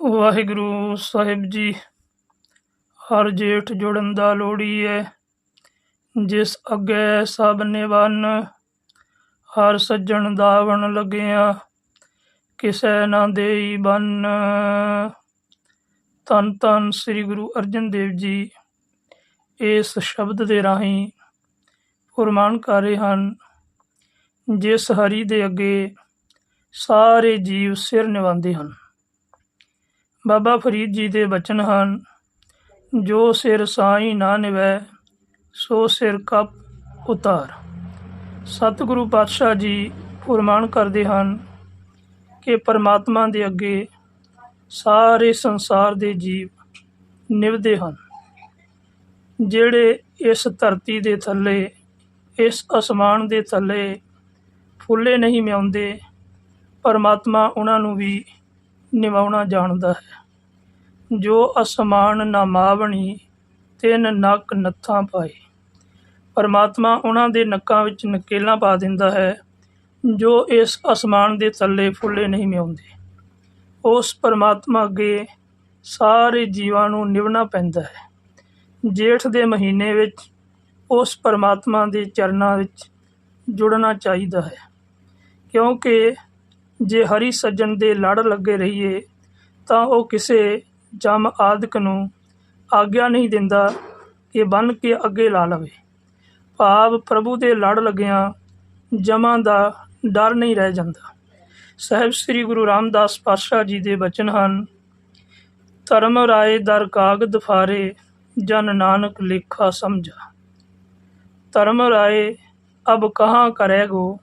ਵਾਹਿਗੁਰੂ ਸਾਹਿਬ ਜੀ, ਹਰ ਜੇਠ ਜੁੜਨ ਦਾ ਲੋੜੀਐ ਜਿਸ ਅੱਗੇ ਸਭ ਨਿਵਨ, ਹਰ ਸੱਜਣ ਦਾਵਣ ਲੱਗਿਆ, ਕਿਸੈ ਨਾ ਦੇਈ ਬੰਨ। ਤਨ ਤਨ ਸ੍ਰੀ ਗੁਰੂ ਅਰਜਨ ਦੇਵ ਜੀ, ਇਸ ਸ਼ਬਦ ਦੇ ਰਾਹੀਂ ਫੁਰਮਾਨ ਕਰ ਰਹੇ ਹਨ, ਜਿਸ ਹਰੀ ਦੇ ਅੱਗੇ ਸਾਰੇ ਜੀਵ ਸਿਰ ਨਿਵਾਉਂਦੇ ਹਨ। ਬਾਬਾ ਫਰੀਦ ਜੀ ਦੇ ਬਚਨ ਹਨ, ਜੋ ਸਿਰ ਸਾਈ ਨਾ ਨਿਵੈ, ਸੋ ਸਿਰ ਕਪ ਉਤਾਰ। ਸਤਿਗੁਰੂ ਪਾਤਸ਼ਾਹ ਜੀ ਫੁਰਮਾਨ ਕਰਦੇ ਹਨ ਕਿ ਪਰਮਾਤਮਾ ਦੇ ਅੱਗੇ ਸਾਰੇ ਸੰਸਾਰ ਦੇ ਜੀਵ ਨਿਵਦੇ ਹਨ। ਜਿਹੜੇ ਇਸ ਧਰਤੀ ਦੇ ਥੱਲੇ, ਇਸ ਅਸਮਾਨ ਦੇ ਥੱਲੇ ਫੁੱਲੇ ਨਹੀਂ ਮਿਆਉਂਦੇ, ਪਰਮਾਤਮਾ ਉਹਨਾਂ ਨੂੰ ਵੀ ਨਿਵਾਉਣਾ ਜਾਣਦਾ ਹੈ। ਜੋ ਅਸਮਾਨ ਨਾ ਤਿੰਨ ਨੱਕ ਨੱਥਾਂ ਪਾਏ। ਪਰਮਾਤਮਾ ਉਹਨਾਂ ਦੇ ਨੱਕਾਂ ਵਿੱਚ ਨਕੇਲਾਂ ਪਾ ਦਿੰਦਾ ਹੈ, ਜੋ ਇਸ ਅਸਮਾਨ ਦੇ ਥੱਲੇ ਫੁੱਲੇ ਨਹੀਂ ਮਿਆਉਂਦੇ। ਉਸ ਪਰਮਾਤਮਾ ਅੱਗੇ ਸਾਰੇ ਜੀਵਾਂ ਨੂੰ ਨਿਵਣਾ ਪੈਂਦਾ ਹੈ। ਜੇਠ ਦੇ ਮਹੀਨੇ ਵਿੱਚ ਉਸ ਪਰਮਾਤਮਾ ਦੇ ਚਰਨਾਂ ਵਿੱਚ ਜੁੜਨਾ ਚਾਹੀਦਾ ਹੈ, ਕਿਉਂਕਿ ਜੇ ਹਰੀ ਸੱਜਣ ਦੇ ਲੜ ਲੱਗੇ ਰਹੀਏ, ਤਾਂ ਉਹ ਕਿਸੇ ਜਮ ਆਦਿਕ ਨੂੰ ਆਗਿਆ ਨਹੀਂ ਦਿੰਦਾ ਕਿ ਬੰਨ ਕੇ ਅੱਗੇ ਲਾ ਲਵੇ। ਭਾਵ ਪ੍ਰਭੂ ਦੇ ਲੜ ਲੱਗਿਆਂ ਜਮਾਂ ਦਾ ਡਰ ਨਹੀਂ ਰਹਿ ਜਾਂਦਾ। ਸਾਹਿਬ ਸ੍ਰੀ ਗੁਰੂ ਰਾਮਦਾਸ ਪਾਤਸ਼ਾਹ ਜੀ ਦੇ ਬਚਨ ਹਨ, ਧਰਮ ਰਾਏ ਦਰ ਕਾਗਦ ਫਾਰੇ, ਜਨ ਨਾਨਕ ਲੇਖਾ ਸਮਝਾ। ਧਰਮ ਰਾਏ ਅਬ ਕਹਾਂ ਕਰੇਗੋ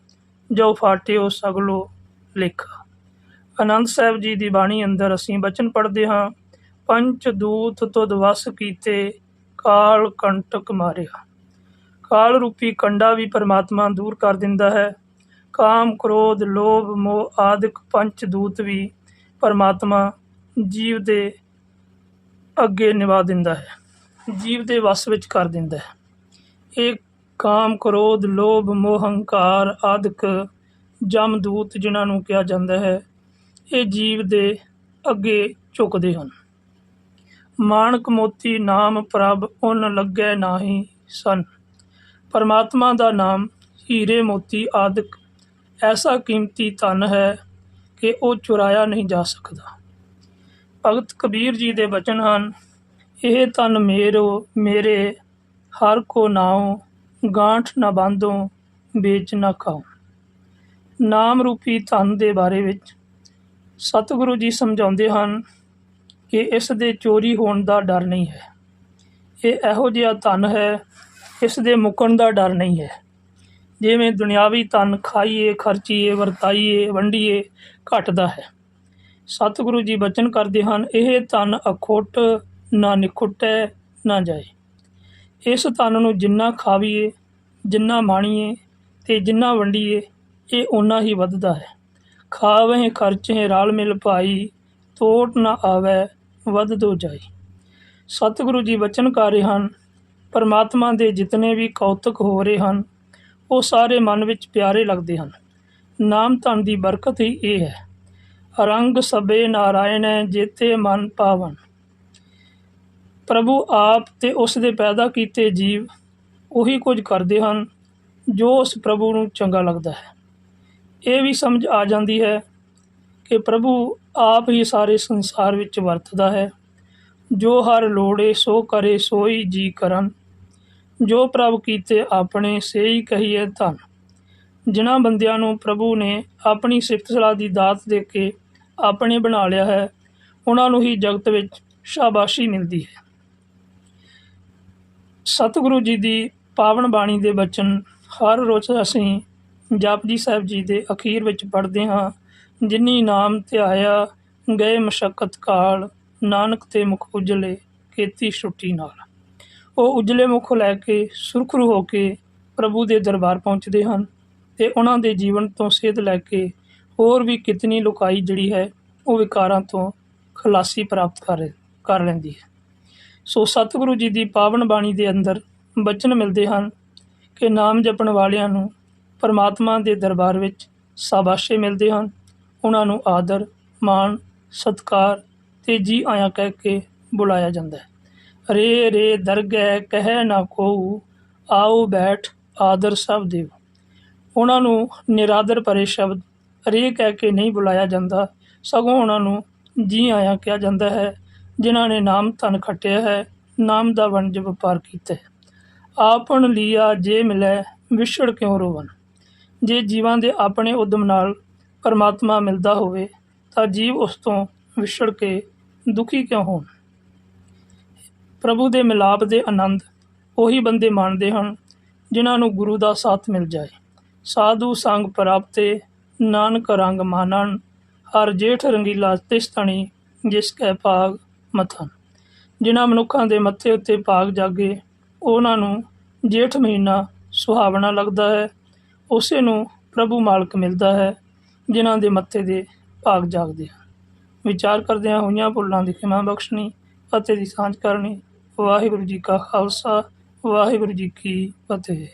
ਜੋ ਫਾਟਿਓ ਸਗਲੋ ਲੇਖਾ। ਆਨੰਦ ਸਾਹਿਬ ਜੀ ਦੀ ਬਾਣੀ ਅੰਦਰ ਅਸੀਂ ਬਚਨ ਪੜ੍ਹਦੇ ਹਾਂ, ਪੰਚ ਦੂਤ ਤੁਧ ਵਸ ਕੀਤੇ, ਕਾਲ ਕੰਟਕ ਮਾਰਿਆ। ਕਾਲ ਰੂਪੀ ਕੰਡਾ ਵੀ ਪਰਮਾਤਮਾ ਦੂਰ ਕਰ ਦਿੰਦਾ ਹੈ। ਕਾਮ, ਕ੍ਰੋਧ, ਲੋਭ, ਮੋਹ ਆਦਿਕ ਪੰਚ ਦੂਤ ਵੀ ਪਰਮਾਤਮਾ ਜੀਵ ਦੇ ਅੱਗੇ ਨਿਵਾ ਦਿੰਦਾ ਹੈ। ਜੀਵ ਦੇ ਵਸ ਵਿੱਚ ਕਰ ਦਿੰਦਾ ਹੈ। ਇਹ ਕਾਮ, ਕ੍ਰੋਧ, ਲੋਭ, ਮੋਹ, ਹੰਕਾਰ ਆਦਿਕ ਜਮਦੂਤ ਜਿਨ੍ਹਾਂ ਨੂੰ ਕਿਹਾ ਜਾਂਦਾ ਹੈ, ਇਹ ਜੀਵ ਦੇ ਅੱਗੇ ਝੁਕਦੇ ਹਨ। ਮਾਣਕ ਮੋਤੀ ਨਾਮ ਪ੍ਰਭ ਉਨ ਲੱਗੈ ਨਾਹੀ ਸਨ। ਪਰਮਾਤਮਾ ਦਾ ਨਾਮ ਹੀਰੇ ਮੋਤੀ ਆਦਿਕ ਐਸਾ ਕੀਮਤੀ ਧਨ ਹੈ ਕਿ ਉਹ ਚੁਰਾਇਆ ਨਹੀਂ ਜਾ ਸਕਦਾ। ਭਗਤ ਕਬੀਰ ਜੀ ਦੇ ਬਚਨ ਹਨ, ਇਹ ਧਨ ਮੇਰੋ, ਮੇਰੇ, ਹਰ ਕੋ ਨਾਉ, ਗਾਂਠ ਨਾ ਬਾਂਧੋ, ਵੇਚ ਨਾ ਖਾਓ ਨਾਮ ਰੂਪੀ ਧਨ ਦੇ ਬਾਰੇ ਵਿੱਚ ਸਤਿਗੁਰੂ ਜੀ ਸਮਝਾਉਂਦੇ ਹਨ ਕਿ ਇਸ ਦੇ ਚੋਰੀ ਹੋਣ ਦਾ ਡਰ ਨਹੀਂ ਹੈ। ਇਹ ਇਹੋ ਜਿਹਾ ਧਨ ਹੈ, ਇਸ ਦੇ ਮੁੱਕਣ ਦਾ ਡਰ ਨਹੀਂ ਹੈ। ਜਿਵੇਂ ਦੁਨਿਆਵੀ ਧਨ ਖਾਈਏ, ਖਰਚੀਏ, ਵਰਤਾਈਏ, ਵੰਡੀਏ ਘਟਦਾ ਹੈ। ਸਤਿਗੁਰੂ ਜੀ ਬਚਨ ਕਰਦੇ ਹਨ, ਇਹ ਧਨ ਅਖੁੱਟ ਨਾ ਨਿਖੁੱਟੇ, ਨਾ ਜਾਏ। ਇਸ ਧਨ ਨੂੰ ਜਿੰਨਾ ਖਾਵੀਏ, ਜਿੰਨਾ ਮਾਣੀਏ ਤੇ ਜਿੰਨਾ ਵੰਡੀਏ ਇਹ ਓਨਾ ਹੀ ਵੱਧਦਾ ਹੈ। ਖਾਵਹਿ ਖਰਚੇ ਰਲ ਮਿਲ ਭਾਈ, ਤੋਟ ਨਾ ਆਵੇ ਵੱਧਦੋ ਜਾਈ। ਸਤਿਗੁਰੂ ਜੀ ਬਚਨ ਕਰ ਰਹੇ ਹਨ, ਪਰਮਾਤਮਾ ਦੇ ਜਿਤਨੇ ਵੀ ਕੌਤਕ ਹੋ ਰਹੇ ਹਨ, ਉਹ ਸਾਰੇ ਮਨ ਵਿੱਚ ਪਿਆਰੇ ਲੱਗਦੇ ਹਨ। ਨਾਮ ਧਨ ਦੀ ਬਰਕਤ ਹੀ ਇਹ ਹੈ। ਰੰਗ ਸਬੇ ਨਾਰਾਇਣ ਹੈ ਜੇਤੇ ਮਨ ਪਾਵਨ। ਪ੍ਰਭੂ ਆਪ ਤੇ ਉਸ ਦੇ ਪੈਦਾ ਕੀਤੇ ਜੀਵ ਉਹੀ ਕੁਝ ਕਰਦੇ ਹਨ, ਜੋ ਉਸ ਪ੍ਰਭੂ ਨੂੰ ਚੰਗਾ ਲੱਗਦਾ ਹੈ। ਇਹ ਵੀ ਸਮਝ ਆ ਜਾਂਦੀ ਹੈ ਕਿ ਪ੍ਰਭੂ ਆਪ ਹੀ ਸਾਰੇ ਸੰਸਾਰ ਵਿੱਚ ਵਰਤਦਾ ਹੈ। ਜੋ ਹਰ ਲੋੜੇ ਸੋ ਕਰੇ, ਸੋਈ ਜੀ ਕਰਨ। ਜੋ ਪ੍ਰਭ ਕੀਤੇ ਆਪਣੇ, ਸੇਈ ਕਹੀਏ ਧਨ। ਜਿਨ੍ਹਾਂ ਬੰਦਿਆਂ ਨੂੰ ਪ੍ਰਭੂ ਨੇ ਆਪਣੀ ਸਿਫਤ ਸਲਾਹ ਦੀ ਦਾਤ ਦੇ ਕੇ ਆਪਣੇ ਬਣਾ ਲਿਆ ਹੈ, ਉਹਨਾਂ ਨੂੰ ਹੀ ਜਗਤ ਵਿੱਚ ਸ਼ਾਬਾਸ਼ੀ ਮਿਲਦੀ ਹੈ। ਸਤਿਗੁਰੂ ਜੀ ਦੀ ਪਾਵਨ ਬਾਣੀ ਦੇ ਬਚਨ ਹਰ ਰੋਜ਼ ਅਸੀਂ ਜਾਪਜੀ ਸਾਹਿਬ ਜੀ ਦੇ ਅਖੀਰ ਵਿੱਚ ਪੜ੍ਹਦੇ ਹਾਂ, ਜਿਨੀ ਨਾਮ ਧਿਆਇਆ ਗਏ ਮਸ਼ਕਤ ਕਾਲ, ਨਾਨਕ ਤੇ ਮੁਖ ਉਜਲੇ ਕੀਤੀ ਛੁੱਟੀ ਨਾਲ। ਉਹ ਉਜਲੇ ਮੁਖ ਲੈ ਕੇ ਸੁਰਖਰੂ ਹੋ ਕੇ ਪ੍ਰਭੂ ਦੇ ਦਰਬਾਰ ਪਹੁੰਚਦੇ ਹਨ ਤੇ ਉਹਨਾਂ ਦੇ ਜੀਵਨ ਤੋਂ ਸੇਧ ਲੈ ਕੇ ਹੋਰ ਵੀ ਕਿਤਨੀ ਲੁਕਾਈ ਜਿਹੜੀ ਹੈ, ਉਹ ਵਿਕਾਰਾਂ ਤੋਂ ਖਲਾਸੀ ਪ੍ਰਾਪਤ ਕਰ ਕਰ ਲੈਂਦੀ ਹੈ। ਸੋ ਸਤਿਗੁਰੂ ਜੀ ਦੀ ਪਾਵਨ ਬਾਣੀ ਦੇ ਅੰਦਰ ਬਚਨ ਮਿਲਦੇ ਹਨ ਕਿ ਨਾਮ ਜਪਣ ਵਾਲਿਆਂ ਨੂੰ ਪਰਮਾਤਮਾ ਦੇ ਦਰਬਾਰ ਵਿੱਚ ਸਾਬਾਸ਼ੇ ਮਿਲਦੇ ਹਨ। ਉਹਨਾਂ ਨੂੰ ਆਦਰ, ਮਾਣ, ਸਤਕਾਰ ਤੇ ਜੀ ਆਇਆਂ ਕਹਿ ਕੇ ਬੁਲਾਇਆ ਜਾਂਦਾ ਹੈ। ਰੇ ਰੇ ਦਰਗਹਿ ਕਹਿ ਨਾ ਕੋਊ ਆਓ ਬੈਠ, ਆਦਰ ਸਭ ਦੇਵ। ਉਹਨਾਂ ਨੂੰ ਨਿਰਾਦਰ ਭਰੇ ਸ਼ਬਦ ਰੇ ਕਹਿ ਕੇ ਨਹੀਂ ਬੁਲਾਇਆ ਜਾਂਦਾ। ਸਗੋਂ ਉਹਨਾਂ ਨੂੰ ਜੀ ਆਇਆਂ ਕਿਹਾ ਜਾਂਦਾ ਹੈ, ਜਿਨ੍ਹਾਂ ਨੇ ਨਾਮ ਧਨ ਖੱਟਿਆ ਹੈ, ਨਾਮ ਦਾ ਵਣਜ ਵਪਾਰ ਕੀਤਾ ਹੈ। ਆਪਣ ਲੀਆ ਜੇ ਮਿਲੈ, ਵਿਛੜ ਕਿਉਂ ਰੋਵਨ? ਜੇ ਜੀਵਾਂ ਦੇ ਆਪਣੇ ਉਦਮ ਨਾਲ ਪਰਮਾਤਮਾ ਮਿਲਦਾ ਹੋਵੇ, ਤਾਂ ਜੀਵ ਉਸ ਤੋਂ ਵਿਛੜ ਕੇ ਦੁਖੀ ਕਿਉਂ ਹੋਣ? ਪ੍ਰਭੂ ਦੇ ਮਿਲਾਪ ਦੇ ਆਨੰਦ ਉਹੀ ਬੰਦੇ ਮਾਣਦੇ ਹਨ, ਜਿਨ੍ਹਾਂ ਨੂੰ ਗੁਰੂ ਦਾ ਸਾਥ ਮਿਲ ਜਾਏ। ਸਾਧੂ ਸੰਗ ਪ੍ਰਾਪਤੇ ਨਾਨਕ ਰੰਗ ਮਾਨਣ, ਹਰ ਜੇਠ ਰੰਗੀਲਾ ਤਿਸ ਤਣੀ ਜਿਸ ਕੈ ਭਾਗ ਮਥਨ। ਜਿਨ੍ਹਾਂ ਮਨੁੱਖਾਂ ਦੇ ਮੱਥੇ ਉੱਤੇ ਭਾਗ ਜਾਗੇ, ਉਹਨਾਂ ਨੂੰ ਜੇਠ ਮਹੀਨਾ ਸੁਹਾਵਣਾ ਲੱਗਦਾ ਹੈ। ਉਸੇ ਨੂੰ ਪ੍ਰਭੂ ਮਾਲਕ ਮਿਲਦਾ ਹੈ, ਜਿਨ੍ਹਾਂ ਦੇ ਮੱਥੇ ਦੇ ਭਾਗ ਜਾਗਦੇ ਹਨ। ਵਿਚਾਰ ਕਰਦਿਆਂ ਹੋਈਆਂ ਭੁੱਲਾਂ ਦੀ ਖਿਮਾ ਬਖਸ਼ਣੀ ਅਤੇ ਦੀ ਸਾਂਝ ਕਰਨੀ ਵਾਹਿਗੁਰੂ ਜੀ ਕਾ ਖਾਲਸਾ, ਵਾਹਿਗੁਰੂ ਜੀ ਕੀ ਫਤਿਹ।